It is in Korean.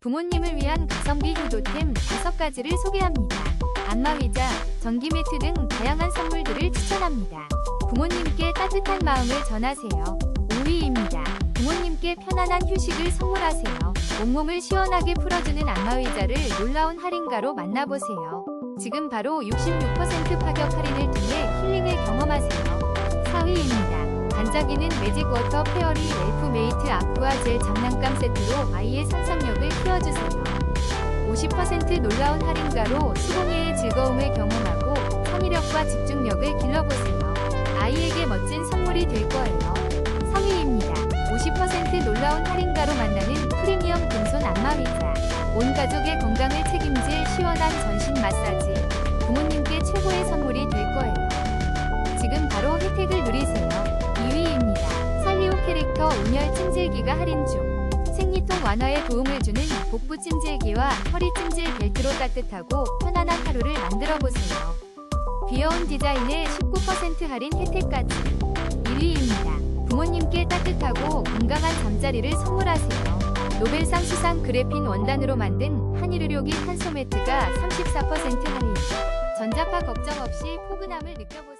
부모님을 위한 가성비 효도템 5가지를 소개합니다. 안마의자, 전기 매트 등 다양한 선물들을 추천합니다. 부모님께 따뜻한 마음을 전하세요. 5위입니다. 부모님께 편안한 휴식을 선물하세요. 온몸을 시원하게 풀어주는 안마의자를 놀라운 할인가로 만나보세요. 지금 바로 66% 파격 할인을 통해 힐링을 경험하세요. 4위입니다. 반짝이는 매직 워터 페어리 렐프 메이트 아쿠아 젤 장난감 세트로 아이의 상상력을 키워주세요. 50% 놀라운 할인가로 수공예의 즐거움을 경험하고 창의력과 집중력을 길러보세요. 아이에게 멋진 선물이 될 거예요. 3위입니다. 50% 놀라운 할인가로 만나는 프리미엄 금손 안마 의자. 온 가족의 건강을 책임질 시원한 전신 마사지. 온열 찜질기가 할인 중. 생리통 완화에 도움을 주는 복부 찜질기와 허리 찜질 벨트로 따뜻하고 편안한 하루를 만들어 보세요. 귀여운 디자인에 19% 할인 혜택까지. 1위입니다. 부모님께 따뜻하고 건강한 잠자리를 선물하세요. 노벨상 수상 그래핀 원단으로 만든 한일의료기 탄소 매트가 34% 할인. 전자파 걱정 없이 포근함을 느껴보세요.